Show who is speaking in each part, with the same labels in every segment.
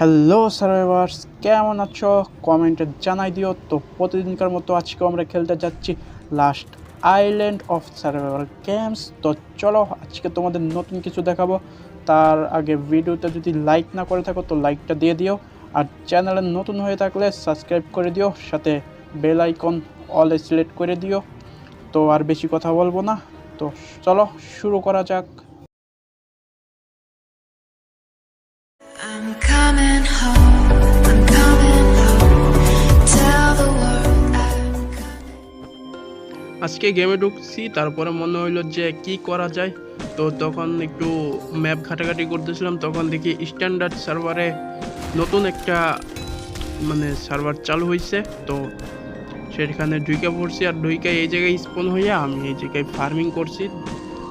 Speaker 1: Hello survivors কেমন আছো? কমেন্টে জানাই দিও। তো প্রতিদিনকার মতো আজকে আমরা খেলতে যাচ্ছি last island of survivor games তো চলো, আজকে তোমাদের নতুন কিছু দেখাবো। তার আগে ভিডিওতে যদি লাইক না করে থাকো, তো লাইকটা দিয়ে দিও। আর চ্যানেলে নতুন হয়ে থাকলে সাবস্ক্রাইব করে দিও। সাথে বেল আইকন অল সিলেক্ট করে দিও। তো আর বেশি কথা বলব না। তো চলো, শুরু করা যাক। আজকে গেমে ঢুকছি, তারপরে মনে হইল যে কি করা যায়। তো তখন একটু ম্যাপ ঘাটাঘাটি করতেছিলাম, তখন দেখি স্ট্যান্ডার্ড সার্ভারে নতুন একটা মানে সার্ভার চালু হয়েছে তো সেখানে ঢুইকা পড়ছি আর ঢুইকা এই জায়গায় স্পন হইয়া আমি এই জায়গায় ফার্মিং করছি।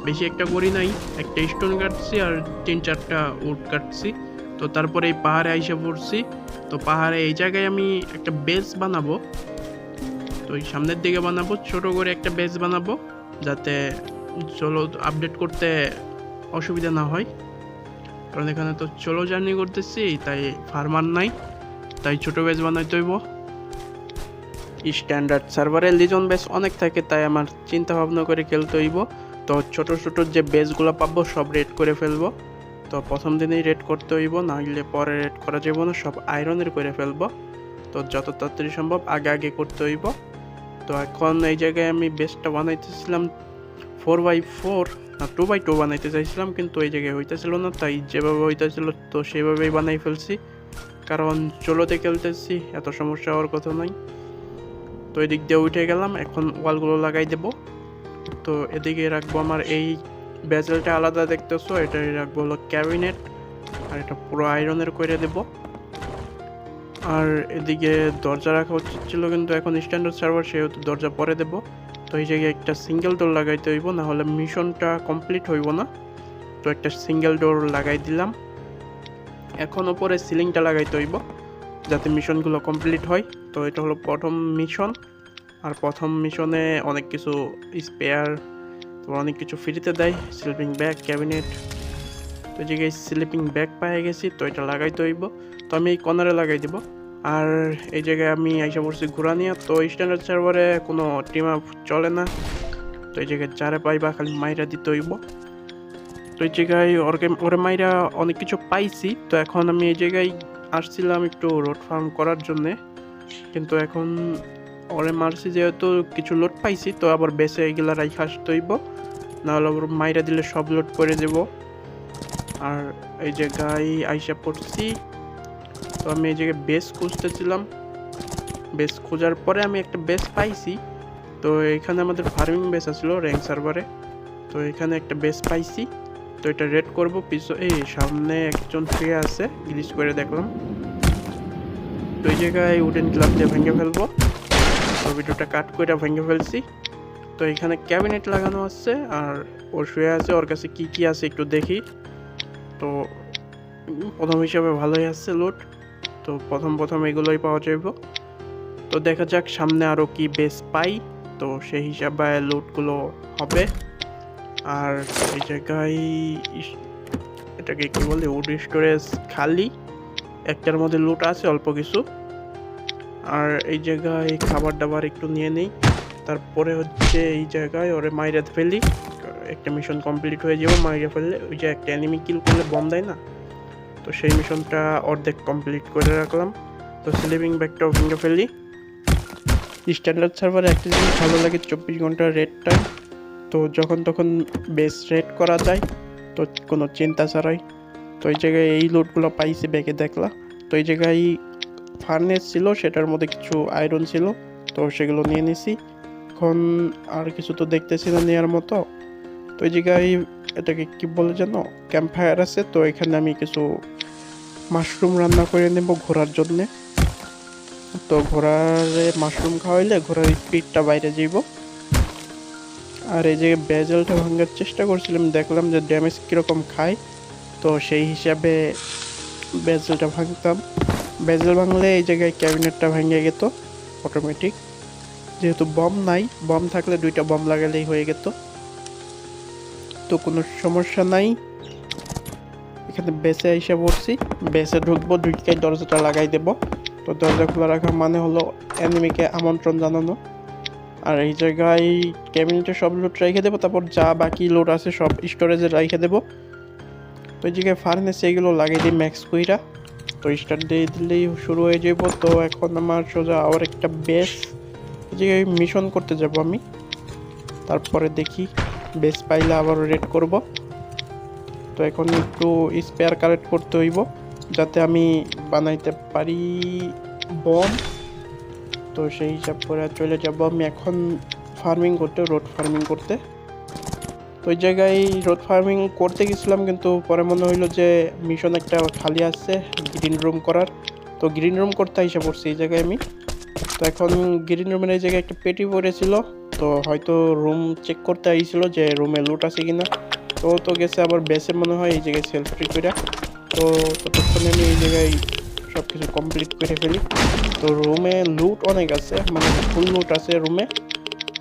Speaker 1: বেশি একটা করি নাই, একটা স্টোন কাটছি আর তিন চারটা উড কাটছি। তো তারপরে এই পাহাড়ে আইসা পড়ছি। তো পাহাড়ে এই জায়গায় আমি একটা বেস বানাবো। তো এই সামনের দিকে বানাবো, ছোট করে একটা বেস বানাবো, যাতে চলো আপডেট করতে অসুবিধা না হয়। কারণ এখানে তো চলো জার্নি করতেছি, তাই ফার্মার নাই, তাই ছোট বেস বানাইতে হইব। স্ট্যান্ডার্ড সার্ভারে লিজন বেস অনেক থাকে, তাই আমার চিন্তা ভাবনা করে খেলতে হইব। তো ছোট ছোট যে বেসগুলো পাবো, সব রেড করে ফেলব। তো প্রথম দিনেই রেড করতে হইব না হলে পরে রেড করা যাবে না, সব আয়রনের করে ফেলব। তো যত তাড়াতাড়ি সম্ভব আগে আগে করতে হইব। তো এখন এই জায়গায় আমি বেসটা বানাইতেছিলাম ফোর বাই ফোর না টু বাই টু বানাইতে চাইছিলাম, কিন্তু এই জায়গায় হইতেছিল না, তাই যেভাবে হইতেছিল তো সেভাবেই বানাই ফেলছি। কারণ চলোতে খেলতেছি, এত সমস্যা হওয়ার কথা নয় তো এদিক দিয়ে উঠে গেলাম, এখন ওয়ালগুলো লাগাই দেব। তো এদিকে রাখব আমার এই বেজেলটা আলাদা দেখতেছো, এটা রাখব হলো ক্যাবিনেট, আর এটা পুরো আয়রনের করে দেবো। আর এদিকে দরজা রাখা উচিত ছিল, কিন্তু এখন স্ট্যান্ডার্ড সার্ভার সেহেতু দরজা পরে দেব। তো এই জায়গায় একটা সিঙ্গেল ডোর লাগাইতে হইব না হলে মিশনটা কমপ্লিট হইব না। তো একটা সিঙ্গেল ডোর লাগাই দিলাম। এখন ওপরে সিলিংটা লাগাইতে হইব, যাতে মিশনগুলো কমপ্লিট হয়। তো এটা হলো প্রথম মিশন আর প্রথম মিশনে অনেক কিছু স্পেয়ার তো অনেক কিছু ফ্রিতে দেয় স্লিপিং ব্যাগ ক্যাবিনেট তো জায়গায় স্লিপিং ব্যাগ পেয়ে গেছি, তো এটা লাগাইতে হইব। তো আমি এই কর্নারে লাগাই দিব। আর এই জায়গায় আমি আইসা পড়ছি ঘুরানিয়া, তো স্ট্যান্ডার্ড সার্ভারে কোনো টিম আপ চলে না। তো এই জায়গায় যারে পাইবা খালি মাইরা দিতে হইব। তো এই জায়গায় ওরকে, ওরে মাইরা অনেক কিছু পাইছি। তো এখন আমি এই জায়গায় আসছিলাম একটু রোড ফার্ম করার জন্যে। কিন্তু এখন ওরে মারছি যেহেতু কিছু লোড পাইছি, তো আবার বেসে এগুলা রাইখা আসতে হইব। নাহলে আবার মাইরা দিলে সব লোড করে দেব। আর এই জায়গায় আইসা পড়ছি, তো আমি এই জায়গায় বেস খুঁজতেছিলাম। বেস খোঁজার পরে আমি একটা বেস পাইছি। তো এখানে আমাদের ফার্মিং বেস আসলো র্যাঙ্ক সার্ভারে তো এখানে একটা বেস পাইছি। তো এটা রেড করব পিছু এই সামনে একজন শুয়ে আছে গ্লিচ করে দেখলাম। তো এই জায়গায় উডেন ক্লাব দিয়ে ভেঙে ফেলব। তো ভিডিওটা কাট করে ভেঙে ফেলছি। তো এখানে ক্যাবিনেট লাগানো আছে আর ও শুয়ে আছে, ওর কাছে কি কি আছে একটু দেখি। তো প্রথম হিসাবে ভালোই আসছে লোড তো প্রথম প্রথম এগুলোই পাওয়া যাবে তো দেখা যাক সামনে আরও কি বেস পাই। তো সেই হিসাবে লুটগুলো হবে। আর এই জায়গায় এটাকে কি বলে উড স্টোরেজ খালি। একটার মধ্যে লুট আছে অল্প কিছু। আর এই জায়গায় খাবার দাবার একটু নিয়ে নেই। তারপরে হচ্ছে এই জায়গায় ওরে মাইরে ফেলি। একটা মিশন কমপ্লিট হয়ে যাব, মাইরে ফেললে ওই যে একটা অ্যানিমি কিল করলে বম দেয় না? তো সেই মিশনটা অর্ধেক কমপ্লিট করে রাখলাম। তো স্লিপিং ব্যাগটাও ভেঙে ফেলি। স্ট্যান্ডার্ড সার্ভারে একটা জিনিস ভালো লাগে, চব্বিশ ঘণ্টার টাইম তো যখন তখন বেস রেড করা যায়, তো কোনো চিন্তা ছাড়াই। তো এই জায়গায় এই লোডগুলো পাইছি ব্যাগে দেখলা। তো এই জায়গায় ফার্নেস ছিল, সেটার মধ্যে কিছু আয়রন ছিল, তো সেগুলো নিয়ে নিছি। এখন আর কিছু তো দেখতেছি না নেওয়ার মতো। তো এই জায়গায় এটাকে কি বলে জানো ক্যাম্প ফায়ার আছে, তো এখানে আমি কিছু মাশরুম রান্না করে নেব ঘোরার জন্যে। তো ঘোড়ারে মাশরুম খাওয়াইলে ঘোড়ার স্পিডটা বাইরে যাইব। আর এই যে বেজেলটা ভাঙার চেষ্টা করছিলাম, দেখলাম যে ড্যামেজ কীরকম খায়, তো সেই হিসাবে বেজেলটা ভাঙতাম। বেজেল ভাঙলে এই জায়গায় ক্যাবিনেটটা ভেঙে যেত অটোমেটিক যেহেতু বম নাই বম থাকলে দুইটা বম লাগালেই হয়ে যেত তো কোনো সমস্যা নাই। এখানে বেসে এসে পড়ছি। বেসে ঢুকবো, ঢুকে দরজাটা লাগাই দেব। তো দরজা খোলা রাখা মানে হলো এনিমিকে আমন্ত্রণ জানানো। আর এই জায়গায় ক্যাবিনেটে সব লুট রেখে দেবো, তারপর যা বাকি লোড আছে সব স্টোরেজে রেখে দেবো। তো এই জায়গায় ফার্নেস এইগুলো লাগিয়ে দিই ম্যাক্স কুইরা। তো স্টার্ট দিয়ে দিলেই শুরু হয়ে যাব তো এখন আমার সোজা আবার একটা বেস যে মিশন করতে যাব আমি। তারপরে দেখি বেস পাইলে আবার রেড করব। তো এখন একটু স্পেয়ার কালেক্ট করতে হইব, যাতে আমি বানাইতে পারি বম তো সেই হিসাব করে চলে যাব আমি এখন ফার্মিং করতে রোড ফার্মিং করতে। তো ওই জায়গায় রোড ফার্মিং করতে গেছিলাম, কিন্তু পরে মনে হইল যে মিশন একটা খালি আসছে গ্রিন রুম করার। তো গ্রিন রুম করতে এসে পড়ছি এই জায়গায় আমি। তো এখন গ্রিন রুমের এই জায়গায় একটা পেটি পড়েছিল, তো হয়তো রুম চেক করতে আইছিল যে রুমে লুট আছে কিনা। তো তো গেছে আবার বেসে মনে হয় এই জায়গায় সেলফ ফ্রি করে তো ততক্ষণে আমি এই জায়গায় সব কিছু কমপ্লিট করে ফেলি। তো রুমে লুট অনেক আছে মানে ফুল লুট আছে রুমে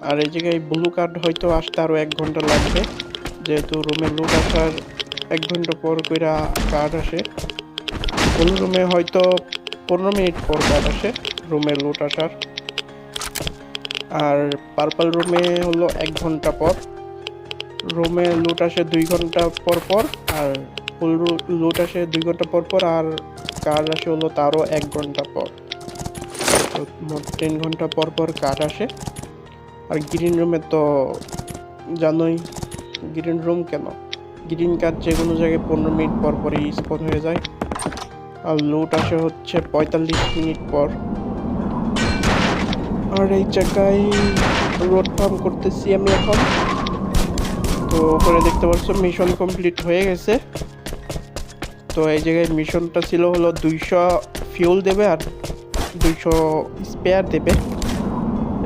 Speaker 1: আর এই জায়গায় ব্লু কার্ড হয়তো আসতে আরও এক ঘণ্টা লাগবে। যেহেতু রুমে লুট আসার এক ঘণ্টা পর কইরা কার্ড আসে। কোন রুমে হয়তো পনেরো মিনিট পর কার্ড আসে রুমে লুট আসার। আর পার্পল রুমে হলো এক ঘণ্টা পর। রুমে লুট আসে দুই ঘণ্টা পর পর, আর ফুল লুট আসে দুই ঘণ্টা পর পর, আর কার্ড আসে হলো তারও এক ঘণ্টা পর। মোট তিন ঘণ্টা পর পর কার্ড আসে। আর গ্রিন রুমে তো জানোই গ্রিন রুম কেন? গ্রিন কার্ড যে কোনো জায়গায় পনেরো মিনিট পর পরই স্পন হয়ে যায়। আর লুট আসে হচ্ছে পঁয়তাল্লিশ মিনিট পর। আর এই জায়গায় রোড ফার্ম করতেছি আমি এখন। তো ওখানে দেখতে পাচ্ছ মিশন কমপ্লিট হয়ে গেছে। তো এই জায়গায় মিশনটা ছিল হলো দুইশো ফিউল দেবে আর দুইশো স্পেয়ার দেবে।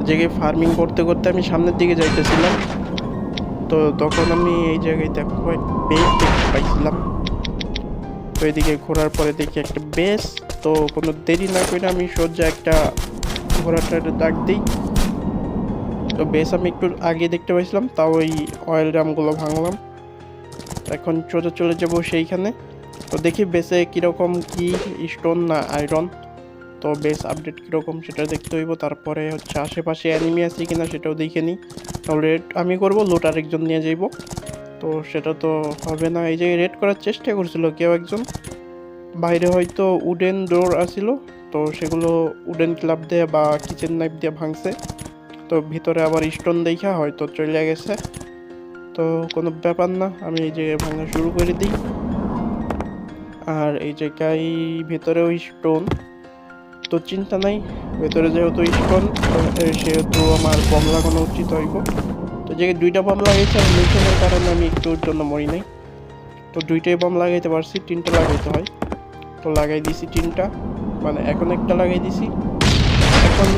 Speaker 1: জায়গায় ফার্মিং করতে করতে আমি সামনের দিকে যাইতেছিলাম। তো তখন আমি এই জায়গায় দেখো বেস দেখতে পাইছিলাম। তো এদিকে ঘোরার পরে দেখি একটা বেস তো কোনো দেরি না করে আমি সোজা একটা ঘোড়াটার ডাক দিই। তো বেস আমি একটু আগে দেখতে পাইছিলাম, তাও ওই অয়েল ড্রামগুলো ভাঙলাম। এখন সোজা চলে যাব সেইখানে। তো দেখি বেসে কীরকম কি স্টোন না আয়রন তো বেস আপডেট কীরকম সেটা দেখতে হইব। তারপরে হচ্ছে আশেপাশে অ্যানিমি আছে কিনা সেটাও দেখে নিই। তাহলে রেড আমি করব লোট আরেকজন নিয়ে যাইব। তো সেটা তো হবে না। এই যে রেড করার চেষ্টা করছিল কেউ একজন। বাইরে হয়তো উডেন ডোর আসিল। তো সেগুলো উডেন ক্লাব দিয়ে বা কিচেন নাইফ দিয়ে ভাঙছে। তো ভিতরে আবার স্টোন দেখা হয়তো চলে গেছে। তো কোনো ব্যাপার না, আমি এই যে ভাঙা শুরু করে দিই। আর এই জায়গায় ভেতরেও স্টোন তো চিন্তা নাই, ভেতরে যেহেতু স্টোন সেহেতু আমার বম লাগানো উচিত হইব। তো যে দুইটা বম লাগাইছে, আর মিশনের কারণে আমি একটুর জন্য মরি নাই। তো দুইটাই বম লাগাইতে পারছি, তিনটা লাগাইতে হয়। তো লাগাই দিছি তিনটা মানে এখন একটা লাগাই দিছি। এখন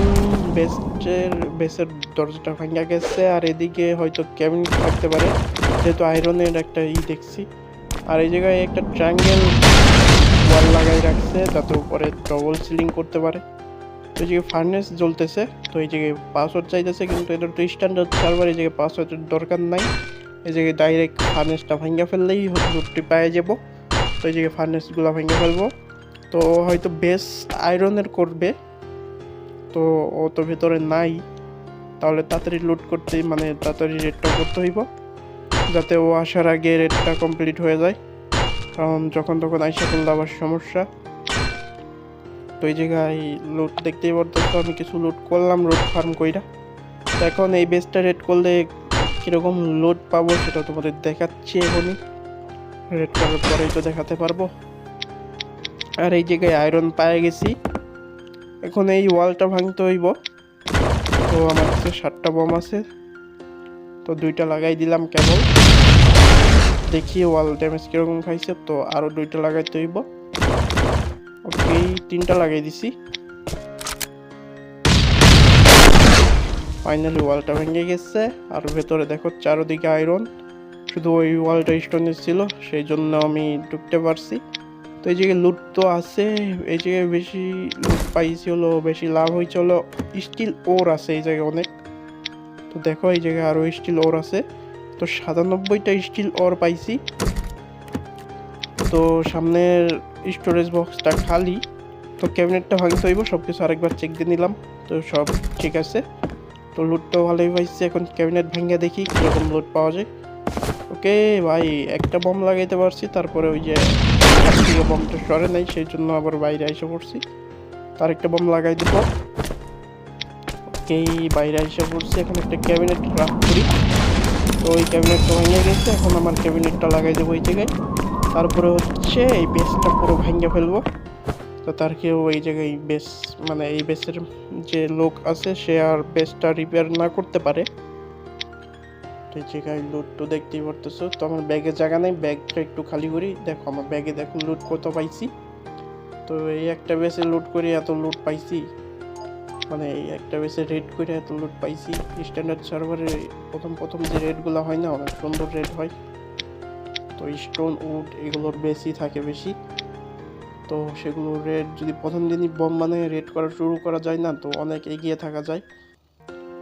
Speaker 1: বেস্টের, বেসের দরজাটা ভাঙা গেছে, আর এদিকে হয়তো ক্যাবিন থাকতে পারে। যেহেতু আয়রনের একটা ই দেখছি। আর এই জায়গায় একটা ট্রায়াঙ্গেল ওয়াল লাগাই রাখছে যাতে উপরে ডবল সিলিং করতে পারে। তো এই জায়গায় ফার্নেস জ্বলতেছে, তো এই জায়গায় পাসওয়ার্ড চাইতেছে, কিন্তু এটা তো স্ট্যান্ডার্ড সার্ভার এই জায়গায় পাসওয়ার্ডের দরকার নাই। এই জায়গায় ডাইরেক্ট ফার্নেসটা ভেঙে ফেললেই লুটটি পেয়ে যাব। তো এই জায়গায় ফার্নেসগুলো ভেঙে ফেলব। তো হয়তো বেস আয়রনের করবে, তো ও তো ভেতরে নাই। তাহলে তাড়াতাড়ি লুট করতে মানে তাড়াতাড়ি রেডটা করতে হইব, যাতে ও আসার আগে রেডটা কমপ্লিট হয়ে যায়। কারণ যখন তখন আইসা করলে আবার সমস্যা। তো এই জায়গায় লুট দেখতেই পারতেছো, আমি কিছু লুট করলাম লুট ফার্ম কইরা। তো এখন এই বেসটা রেড করলে কীরকম লোড পাবো সেটা তোমাদের দেখাচ্ছি এখনই। রেড করার পরেই তো দেখাতে পারব। আর এই জায়গায় আয়রন পায়ে গেছি। এখন এই ওয়ালটা ভাঙতে হইব। তো আমার কাছে সাতটা বম আছে। তো দুইটা লাগাই দিলাম কেবল। দেখি ওয়াল ড্যামেজ কীরকম খাইছে, তো আরও দুইটা লাগাইতে হইব। ওকে তিনটা লাগাই দিছি। ফাইনালি ওয়ালটা ভেঙে গেছে, আর ভেতরে দেখো চারোদিকে আয়রন শুধু ওই ওয়ালটা স্টোনের ছিল, সেই জন্য আমি ঢুকতে পারছি। তো এই জায়গায় লুট তো আছে, এই জায়গায় বেশি লুট পাইছি হলো, বেশি লাভ হয়েছে হলো স্টিল ওর আছে এই জায়গায় অনেক। তো দেখো এই জায়গায় আরও স্টিল ওর আছে। তো সাতানব্বইটা স্টিল ওর পাইছি। তো সামনের স্টোরেজ বক্সটা খালি। তো ক্যাবিনেটটা ভাঙতে হইব সব কিছু আরেকবার চেক দিয়ে নিলাম। তো সব ঠিক আছে। তো লুটটাও ভালোই পাইছি, এখন ক্যাবিনেট ভাঙিয়ে দেখি কীরকম লুট পাওয়া যায়। ওকে, ভাই, একটা বম লাগাইতে পারছি, তারপরে ওই যে বমটা সরে নাই, সেই জন্য আবার বাইরে এসে পড়ছি। তার একটা বম লাগাই দিব। ওকেই বাইরে এসে পড়ছি, এখন একটা ক্যাবিনেট রাখ করি। তো ওই ক্যাবিনেটটা ভেঙে গেছে, এখন আমার ক্যাবিনেটটা লাগাই দেবো ওই জায়গায়। তারপরে হচ্ছে এই বেসটা পুরো ভেঙে ফেলব। তো তার কেউ এই জায়গায় বেস মানে এই বেসের যে লোক আছে, সে আর বেসটা রিপেয়ার না করতে পারে। তো এই জায়গায় লুট তো দেখতেই পারতেছো। তো আমার ব্যাগে জায়গা নেই ব্যাগটা একটু খালি করি। দেখো, আমার ব্যাগে দেখো লুট কত পাইছি। তো এই একটা বেসে লুট করে এত লুট পাইছি। মানে একটা বেসে রেড করে এত লোড পাইছি। স্ট্যান্ডার্ড সার্ভারে প্রথম প্রথম যে রেটগুলো হয় না, অনেক সুন্দর রেট হয়। তো স্টোন উড এগুলোর বেশি থাকে বেশি। তো সেগুলো রেড যদি প্রথম দিনই বম মানে রেড করা শুরু করা যায় না, তো অনেক এগিয়ে থাকা যায়।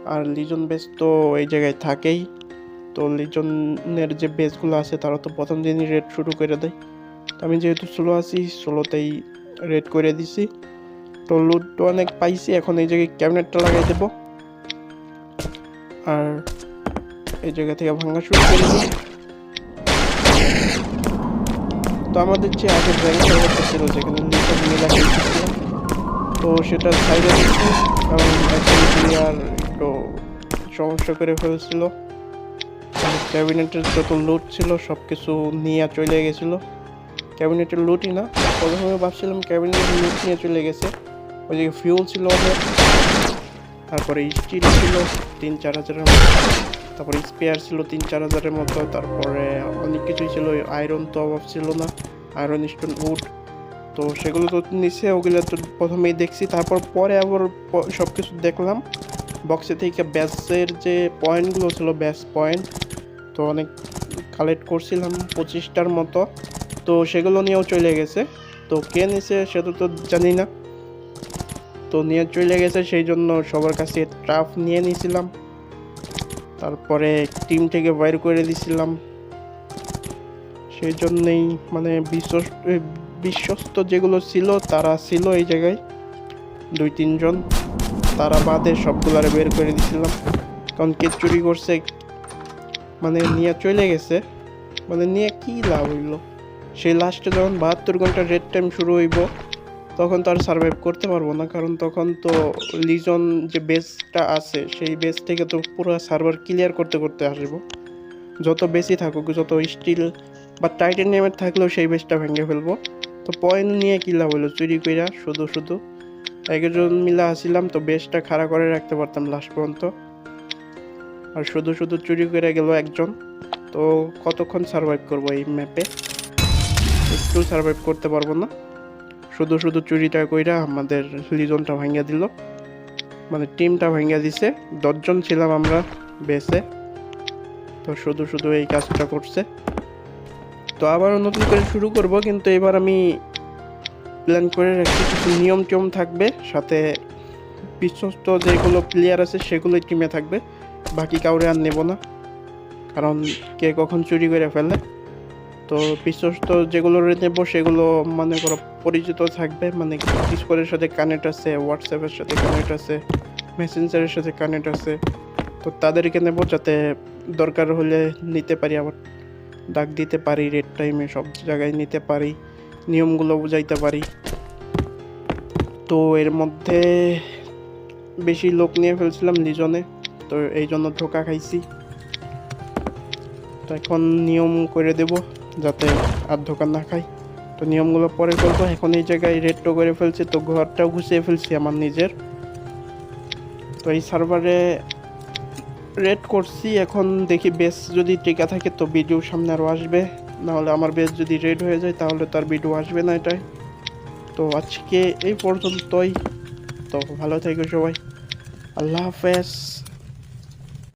Speaker 1: আর লিজন বেস তো এই জায়গায় থাকেই। তো লিজনের যে বেসগুলো আছে, তারা তো প্রথম দিনই রেড শুরু করে দেয়। আমি যেহেতু স্লো আছি স্লোতেই রেড করে দিছি। তো লুট তো অনেক পাইছি, এখন এই জায়গায় ক্যাবিনেটটা লাগাই দেবো। আর এই জায়গা থেকে ভাঙা শুরু করে তো আমাদের যে ব্যাংক সার্ভারটা ছিল যেখানে লিটার মিলা তো সেটা সাইডে কারণ প্লেয়ার একটু সমস্যা করে ফেলছিল ক্যাবিনেটের যত লুট ছিল সব কিছু নিয়ে চলে গেছিল। ক্যাবিনেটের লুটই না প্রথমে ভাবছিলাম ক্যাবিনেটের লুট নিয়ে চলে গেছে। ওই যে ফিউল ছিল তারপরে স্টিল ছিল, তিন, চার হাজারের মতো। তারপরে স্পেয়ার ছিল তিন, চার হাজারের মতো। তারপরে অনেক কিছুই ছিল আয়রন তো অভাব ছিল না। আয়রন স্টোন উড তো সেগুলো তো নিচে, ওগুলো তো প্রথমেই দেখছি। তারপর পরে আবার সব কিছু দেখলাম। বক্সে থেকে ব্যাসের যে পয়েন্টগুলো ছিল ব্যাস পয়েন্ট তো অনেক কালেক্ট করছিলাম পঁচিশটার মতো। তো সেগুলো নিয়েও চলে গেছে। তো কে নিছে, সেটা তো জানি না। তো নিয়ে চলে গেছে, সেই জন্য সবার কাছে ট্রাফ নিয়ে নিয়েছিলাম। তারপরে টিম থেকে বাইর করে দিছিলাম সেই জন্যেই মানে বিশ্বস্ত বিশ্বস্ত যেগুলো ছিল, তারা ছিল এই জায়গায়। দুই, তিনজন। তারা বাদে সবগুলারে বের করে দিছিলাম কারণ কে চুরি করছে মানে নিয়ে চলে গেছে। মানে নিয়ে কি লাভ হইল? সেই লাস্টে যখন বাহাত্তর ঘণ্টা রেড টাইম শুরু হইব তখন তো আর সার্ভাইভ করতে পারব না, কারণ তখন তো লিজন যে বেসটা আছে, সেই বেস থেকে তো পুরো সার্ভার ক্লিয়ার করতে করতে আসব। যত বেশি থাকুক, যত স্টিল বা টাইটেনিয়ামের থাকলেও সেই বেসটা ভেঙে ফেলব। তো পয়েন্ট নিয়ে কী লাভ হলো? চুরি কইরা শুধু শুধু একজন মিলা আসিলাম, তো বেসটা খাড়া করে রাখতে পারতাম লাস্ট পর্যন্ত। আর শুধু শুধু চুরি করে গেল একজন। তো কতক্ষণ সার্ভাইভ করব এই ম্যাপে একটু সার্ভাইভ করতে পারব না। শুধু শুধু চুরিটা কইরা আমাদের লিজনটা ভাঙিয়া দিল। মানে টিমটা ভাঙিয়া দিছে। দশজন ছিলাম আমরা বেসে তো শুধু শুধু এই কাজটা করছে। তো আবারও নতুন করে শুরু করব, কিন্তু এবার আমি প্ল্যান করে রাখছি কিছু নিয়ম টিয়ম থাকবে, সাথে বিশ্বস্ত যেগুলো প্লেয়ার আছে সেগুলোই টিমে থাকবে। বাকি কাউরে আর নেব না। কারণ কে কখন চুরি করে ফেলে। তো বিশ্বস্ত যেগুলো নেব, সেগুলো মনে করো পরিচিত থাকবে। মানে ডিসকোডের সাথে কানেক্ট আছে হোয়াটসঅ্যাপের সাথে কানেক্ট আছে মেসেঞ্জারের সাথে কানেক্ট আছে। তো তাদেরকে নেব যাতে দরকার হলে নিতে পারি, আবার ডাক দিতে পারি রেড টাইমে সব জায়গায় নিতে পারি, নিয়মগুলো বুঝাইতে পারি। তো এর মধ্যে বেশি লোক নিয়ে ফেলছিলাম লিজনে, তো এই জন্য ধোকা খাইছি। তো এখন নিয়ম করে দেব। যাতে আর ধোকা না খাই। তো নিয়মগুলো পরে করব এখন এই জায়গায় রেডটো করে ফেলছি, তো ঘরটাও গুছিয়ে ফেলছি আমার নিজের। তো এই সার্ভারে রেড করছি। এখন দেখি বেস যদি টিকা থাকে তো ভিডিও সামনে আরও আসবে। নাহলে আমার বেস যদি রেড হয়ে যায়, তাহলে তার ভিডিও আসবে না এটাই তো আজকে এই পর্যন্তই। তো ভালো থেকো সবাই। আল্লাহ হাফেজ।